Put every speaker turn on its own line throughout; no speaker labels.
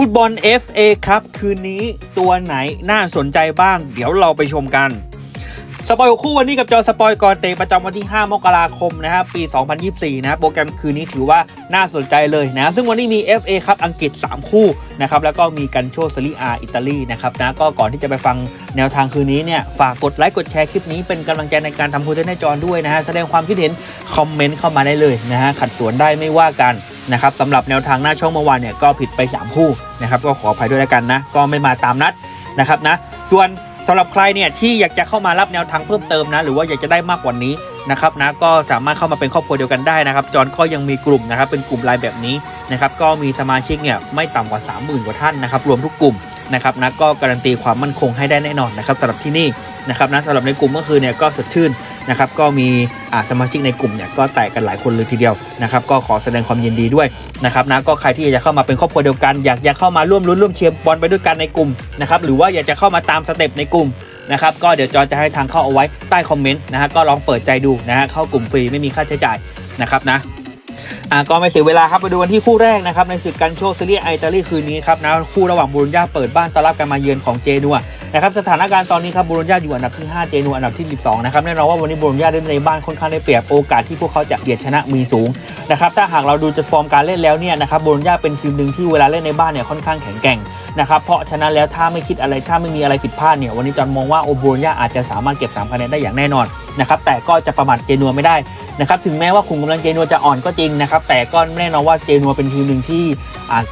ฟุตบอล FA ครับ คืนนี้ตัวไหนน่าสนใจบ้าง เดี๋ยวเราไปชมกัน สปอยคู่วันนี้กับจอสปอยก่อนเตะประจำวันที่ 5 มกราคมนะครับปี 2024 นะโปรแกรมคืนนี้ถือว่าน่าสนใจเลยนะ ซึ่งวันนี้มี FA ครับอังกฤษ 3 คู่นะครับแล้วก็มีกันโชซลีอาอิตาลีนะครับนะก็ก่อนที่จะไปฟังแนวทางคืนนี้เนี่ยฝากกดไลค์กดแชร์คลิปนี้เป็นกำลังใจในการทำโพสต์ในจอด้วยนะฮะแสดงความคิดเห็นคอมเมนต์เข้ามาได้เลยนะฮะขัดสวนได้ไม่ว่ากัน นะครับสำหรับแนวทางหน้าช่องเมื่อวานเนี่ยก็ผิดไป 3 คู่นะครับก็ขออภัยด้วยแล้วกันนะ ก็ไม่มาตามนัดนะครับนะ ส่วนสำหรับใครเนี่ยที่อยากจะเข้ามารับแนวทางเพิ่มเติมนะ หรือว่าอยากจะได้มากกว่านี้นะครับนะก็สามารถเข้ามาเป็นครอบครัวเดียวกันได้นะครับ จอนก็ยังมีกลุ่มนะครับเป็นกลุ่มไลน์แบบนี้นะครับก็มีสมาชิกเนี่ยไม่ต่ำกว่า 30,000 กว่าท่านนะครับรวมทุกกลุ่มนะครับนะก็การันตีความมั่นคงให้ได้แน่นอนนะครับสำหรับที่นี่นะครับนะสำหรับในกลุ่มก็คือเนี่ยก็สดชื่น นะครับก็มีอาสมาชิกในกลุ่มเนี่ยก็แตกกันหลายคนเลยทีเดียวนะครับก็ขอแสดงความยินดีด้วยนะครับนะก็ใครที่อยากจะเข้ามาเป็นครอบครัวเดียวกัน อยากจะเข้ามาร่วมรุ้นร่วมเชียร์บอลไปด้วยกันในกลุ่มนะครับหรือว่าอยากจะเข้ามาตามสเต็ปในกลุ่มนะครับก็เดี๋ยวจอจะให้ทางเข้าเอาไว้ใต้คอมเมนต์นะฮะก็ลองเปิดใจดูนะฮะเข้ากลุ่มฟรีไม่มีค่าใช้จ่ายนะครับนะอ่าก็ไม่เสียเวลาครับไปดูกันที่คู่แรกนะครับในศึกการโชว์ซีรีส์ไอตาลีคืนนี้ครับนะคู่ระหว่างบูรุญญาเปิดบ้านต้อนรับการมาเยือนของเจนัว นะครับสถานการณ์ตอนนี้ครับบูรุญญาอยู่อันดับที่ 5 เจนัวอันดับที่ 12 นะครับแน่นอนว่าวันนี้บูรุญญาเล่นในบ้านค่อนข้างได้เปรียบโอกาสที่พวกเขาจะเบียดชนะมีสูงนะครับถ้าหากเราดูจะฟอร์มการเล่นแล้วเนี่ยนะครับบูรุญญาเป็นทีมหนึ่งที่เวลาเล่นในบ้านเนี่ยค่อนข้างแข็งแกร่งนะครับเพราะฉะนั้นแล้วถ้าไม่คิดอะไรถ้าไม่มีอะไรผิดพลาดเนี่ยวันนี้จอนมองว่าโอบูรุญญาอาจจะสามารถเก็บ3คะแนนได้อย่างแน่นอนนะครับแต่ก็จะประมาทเจนัวไม่ได้ นะครับถึงแม้ว่าขุมกำลังเจนัวจะอ่อนก็จริงนะครับแต่ก็แน่นอนว่าเจนัวเป็นทีมหนึ่งที่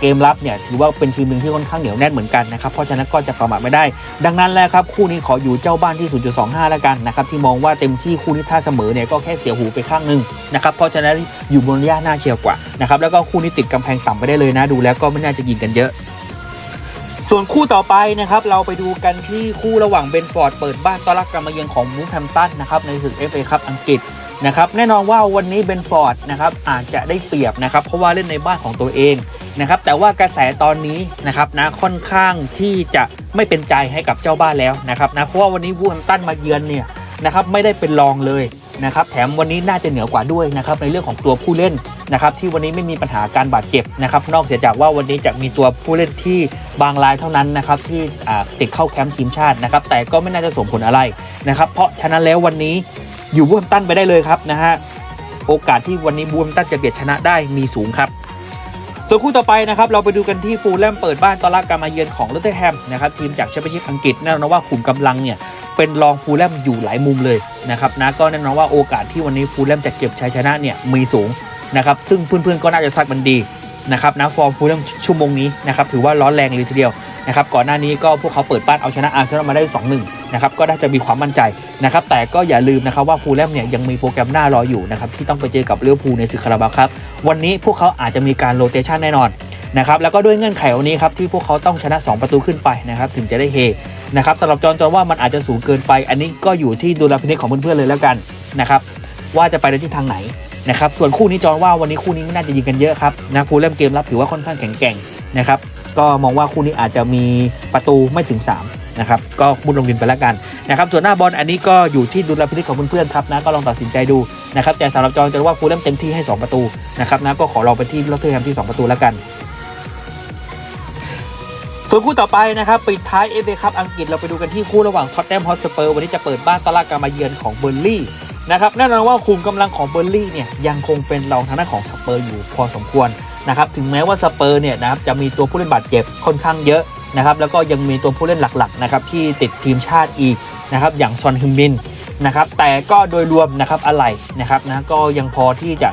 เกมรับเนี่ยถือว่าเป็นทีมหนึ่งที่ค่อนข้างเหนียวแน่นเหมือนกันนะครับเพราะฉะนั้นก็จะประมาทไม่ได้ ดังนั้นแล้วครับคู่นี้ขออยู่เจ้าบ้านที่ 0.25 แล้วกันนะครับที่มองว่าเต็มที่คู่นี้ถ้าเสมอเนี่ยก็แค่เสียหูไปข้างหนึ่งนะครับเพราะฉะนั้นอยู่บนระยะหน้าเชียวกว่านะครับแล้วก็คู่นี้ติดกำแพงต่ำไปได้เลยนะดูแล้วก็ไม่น่าจะยิงกันเยอะส่วนคู่ต่อไปนะครับเราไปดูกันที่คู่ระหว่างเบนฟอร์ดเปิดบ้านต้อนรับการมาเยือนของมูแฮมตันนะครับในศึก FA คัพอังกฤษ นะครับแน่นอนว่าวันนี้เบนฟอร์ดนะครับอาจจะได้เปรียบนะครับเพราะว่าเล่นในบ้านของตัวเองนะครับแต่ว่ากระแสตอนนี้นะครับนะค่อนข้างที่จะไม่เป็นใจให้กับเจ้าบ้านแล้วนะครับนะเพราะว่าวันนี้วูแฮมตันมาเยือนเนี่ยนะครับไม่ได้เป็นรองเลยนะครับแถมวันนี้น่าจะเหนือกว่าด้วยนะครับในเรื่องของตัวผู้เล่นนะครับที่วันนี้ไม่มีปัญหาการบาดเจ็บนะครับนอกเสียจากว่าวันนี้จะมีตัวผู้เล่นที่บางรายเท่านั้นนะครับที่ติดเข้าแคมป์ทีมชาตินะครับแต่ก็ไม่น่าจะส่งผลอะไรนะครับเพราะฉะนั้นแล้ววันนี้ อยู่บูมตันไปได้เลยครับนะฮะโอกาสที่วันนี้บูมตันจะเบียดชนะได้มีสูงครับส่วนคู่ต่อไปนะครับเราไปดูกันที่ฟูลแลมเปิดบ้านต้อนรับการมาเยือนของลอตเทอร์แฮมนะครับทีมจากแชมเปี้ยนชิพอังกฤษแน่นอนว่าขุมกำลังเนี่ยเป็นรองฟูลแลมอยู่หลายมุมเลยนะครับนะก็แน่นอนว่าโอกาสที่วันนี้ฟูลแลมจะเก็บชัยชนะเนี่ยมีสูงนะครับซึ่งเพื่อนๆก็น่าจะซัดมันดีนะครับนะฟอร์มฟูลแลมชั่วโมงนี้นะครับถือว่าร้อนแรงเลยทีเดียว นะครับก่อนหน้านี้ก็พวกเขาเปิดบ้านเอาชนะอาร์เซนอลมาได้2-1นะครับก็น่าจะมีความมั่นใจนะครับแต่ก็อย่าลืมนะครับว่าฟูลแลมเนี่ยยังมีโปรแกรมหน้ารออยู่นะครับที่ต้องไปเจอกับลิเวอร์พูลในศึกคาราบาครับวันนี้พวกเขาอาจจะมีการโรเตชันแน่นอนนะครับแล้วก็ด้วยเงื่อนไขวันนี้ครับที่พวกเขาต้องชนะ 2 ประตูขึ้นไปนะครับถึงจะได้เฮนะครับสำหรับจอนจอนว่ามันอาจจะสูงเกินไป อันนี้ก็อยู่ที่ดุลพินิจของเพื่อนๆเลยแล้วกันนะครับว่าจะไปในทิศทางไหนนะครับส่วนคู่นี้จอนว่าวันนี้คู่นี้ไม่น่าจะยิงกันเยอะครับนะฟูลแลมเกมรับถือว่าค่อนข้างแข็งแกร่งนะครับ ก็มองว่าคู่นี้อาจจะมีประตูไม่ถึง 3 นะครับ ก็มุดลงดินไปแล้วกันนะครับส่วนหน้าบอลอันนี้ก็อยู่ที่ดุลพินิจของเพื่อนๆครับนะก็ลองตัดสินใจดูนะครับแต่สำหรับจอห์นจอห์นว่าฟูลแลมเต็มที่ให้ 2 ประตูนะครับนะก็ขอลองไปที่ลอตเทอร์แฮมที่ 2 ประตูแล้วกันส่วนคู่ต่อไปนะครับปิดท้ายเอฟเ a คัพอังกฤษเราไปดูกันที่คู่ระหว่างท็อตแนมฮอตสเปอร์วันนี้จะเปิดบ้านต้อนรับการมาเยือนของเบอร์ลี่นะครับแน่นอนว่าคุมกำลังของเบอร์ลี่เนี่ยยังคงเป็นรองทางด้านของสเปอร์อยู่พอสมควร นะครับถึงแม้ว่าสเปอร์เนี่ยนะครับจะมีตัวผู้เล่นบาดเจ็บค่อนข้างเยอะนะครับแล้วก็ยังมีตัวผู้เล่นหลักๆนะครับที่ติดทีมชาติอีกนะครับอย่างซอนฮึมมินนะครับแต่ก็โดยรวมนะครับอะไรนะครับนะก็ยังพอที่จะ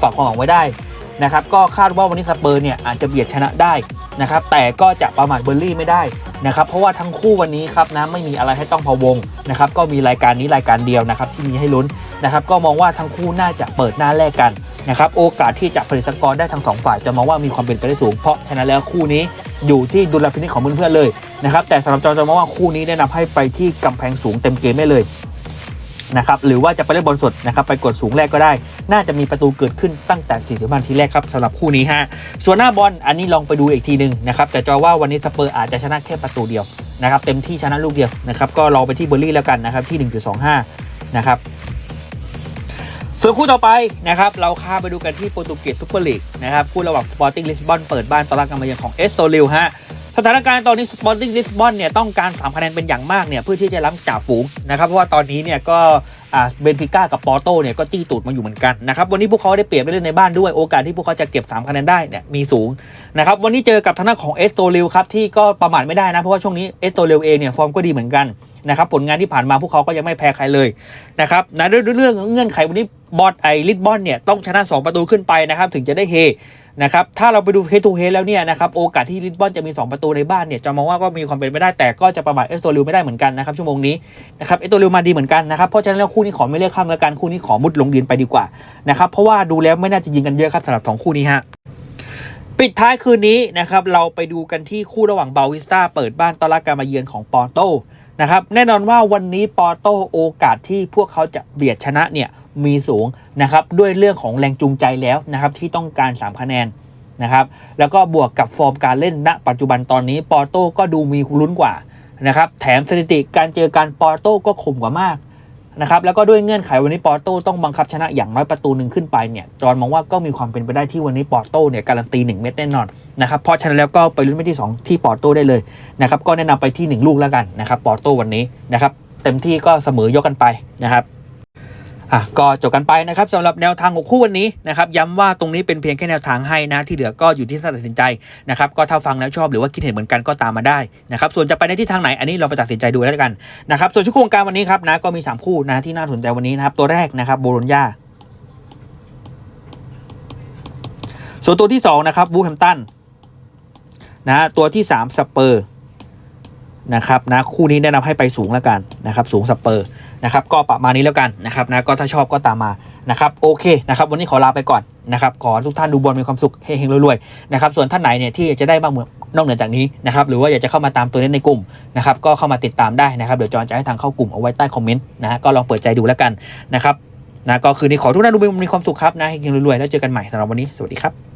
ฝากความหวังไว้ได้นะครับก็คาดว่าวันนี้สเปอร์เนี่ยอาจจะเบียดชนะได้นะครับแต่ก็จะประมาทเบอร์ลี่ไม่ได้นะครับเพราะว่าทั้งคู่วันนี้ครับนะไม่มีอะไรให้ต้องพะวงนะครับก็มีรายการนี้รายการเดียวนะครับที่มีให้ลุ้นนะครับก็มองว่าทั้งคู่น่าจะเปิดหน้าแรกกัน นะครับโอกาสที่จะผลิตสกอร์ได้ทั้งสองฝ่ายจะมองว่ามีความเป็นไปได้สูง เพราะฉะนั้นแล้วคู่นี้อยู่ที่ดุลพินิจของเพื่อนๆเลยนะครับแต่สำหรับจอจะมองว่าคู่นี้แนะนำให้ไปที่กำแพงสูงเต็มเกมได้เลยนะครับหรือว่าจะไปเล่นบอลสดนะครับไปกดสูงแรกก็ได้ น่าจะมีประตูเกิดขึ้นตั้งแต่40นาทีแรกครับสำหรับคู่นี้ฮะส่วนหน้าบอลอันนี้ลองไปดูอีกทีหนึ่งนะครับแต่จอว่าวันนี้สเปอร์อาจจะชนะแค่ประตูเดียวนะครับเต็มที่ชนะลูกเดียวนะครับก็รอไปที่เบอร์ลี่แล้วกันนะครับที่ 1.25นะครับ ส่วนคู่ต่อไปนะครับเราข้าไปดูกันที่โปรตุเกสซูเปอร์ลีกนะครับคู่ระหว่างสปอร์ติ้งลิสบอนเปิดบ้านต้อนรับการมาเยือนของเอสโซลิลฮะสถานการณ์ตอนนี้สปอร์ติ้งลิสบอนเนี่ยต้องการ3คะแนนเป็นอย่างมากเนี่ยเพื่อที่จะล้ำจ่าฝูงนะครับเพราะว่าตอนนี้เนี่ยก็เบนฟิก้ากับปอร์โตเนี่ยก็จี้ตูดมาอยู่เหมือนกันนะครับวันนี้พวกเขาได้เปรียบได้เล่นในบ้านด้วยโอกาสที่พวกเขาจะเก็บ3คะแนนได้เนี่ยมีสูงนะครับวันนี้เจอกับทางด้านของเอสโตลิลครับที่ก็ประมาทไม่ได้นะเพราะว่าช่วงนี้เอสโตลิลเองเนี่ยฟอร์มก็ดีเหมือนกัน นะครับผลงานที่ผ่านมาพวกเขาก็ยังไม่แพ้ใครเลยนะครับนะด้วยเรื่องเงื่อนไขวันนี้บอลไอลิสบอนเนี่ยต้องชนะ 2 ประตูขึ้นไปนะครับถึงจะได้เฮนะครับถ้าเราไปดูเฮ d ทูเฮแล้วเนี่ยนะครับโอกาสที่ลิสบอนจะมี 2 ประตูในบ้านเนี่ยจะมองว่าก็มีความเป็นไปได้แต่ก็จะประมาทเอสโตริวไม่ได้เหมือนกันนะครับชั่วโมงนี้นะครับเอสโตริวมาดีเหมือนกันนะครับเพราะฉะนั้นแล้วคู่นี้ขอไม่เลือกข้างแล้วกันคู่นี้ขอมุดลงดินไปดีกว่านะครับเพราะว่าดูแล้วไม่น่าจะยิงกันเยอะครับสำหรับสองคู่นี้ฮะปิดท้ายคืนนี้นะครับเราไปดูกันที่คู่ระหว่างบาวิสตาเปิดบ้านต้อนรับการมาเยือนของปอร์โต นะครับแน่นอนว่าวันนี้ปอร์โตโอกาสที่พวกเขาจะเบียดชนะเนี่ยมีสูงนะครับด้วยเรื่องของแรงจูงใจแล้วนะครับที่ต้องการ 3 คะแนนนะครับแล้วก็บวกกับฟอร์มการเล่นณ ปัจจุบันตอนนี้ปอร์โต้ก็ดูมีลุ้นกว่านะครับแถมสถิติการเจอการปอร์โต้ก็คมกว่ามาก นะครับแล้วก็ด้วยเงื่อนไขวันนี้ปอร์โต้ต้องบังคับชนะอย่างน้อยประตูหนึ่งขึ้นไปเนี่ยจอนมองว่าก็มีความเป็นไปได้ที่วันนี้ปอร์โต้เนี่ยการันตี 1 เม็ดแน่นอนนะครับเพราะฉะนั้นแล้วก็ไปลุ้นเม็ดที่ 2 ที่ปอร์โต้ได้เลยนะครับก็แนะนำไปที่ 1 ลูกแล้วกันนะครับปอร์โต้วันนี้นะครับเต็มที่ก็เสมอยกกันไปนะครับ อะก็จบกันไปนะครับสำหรับแนวทางของคู่วันนี้นะครับย้ำว่าตรงนี้เป็นเพียงแค่แนวทางให้นะที่เหลือก็อยู่ที่ท่านตัดสินใจนะครับก็ถ้าฟังแล้วชอบหรือว่าคิดเห็นเหมือนกันก็ตามมาได้นะครับส่วนจะไปในทิศทางไหนอันนี้เราไปตัดสินใจดูแล้วกันนะครับส่วนชุดโครงการวันนี้ครับนะก็มี 3 คู่นะที่น่าสนใจวันนี้นะครับตัวแรกนะครับโบโลญญาส่วนตัวที่2นะครับบูแฮมตันนะตัวที่ 3 สเปอร์ นะครับนะคู่นี้แนะนำให้ไปสูงแล้วกันนะครับสูงสเปอร์นะครับก็ประมาณนี้แล้วกันนะครับนะก็ถ้าชอบก็ตามมานะครับโอเคนะครับวันนี้ขอลาไปก่อนนะครับขอทุกท่านดูบอลมีความสุขเฮงๆรวยๆนะครับส่วนท่านไหนเนี่ยที่จะได้บ้างเหมือนนอกเหนือจากนี้นะครับหรือว่าอยากจะเข้ามาตามตัวเล่นในกลุ่มนะครับก็เข้ามาติดตามได้นะครับเดี๋ยวจอนจะให้ทางเข้ากลุ่มเอาไว้ใต้คอมเมนต์นะฮะก็ลองเปิดใจดูแล้วกันนะครับนะก็คืนนี้ขอทุกท่านดูมีความสุขครับนะเฮงๆรวยๆแล้วเจอกันใหม่สำหรับวันนี้สวัสดีครับ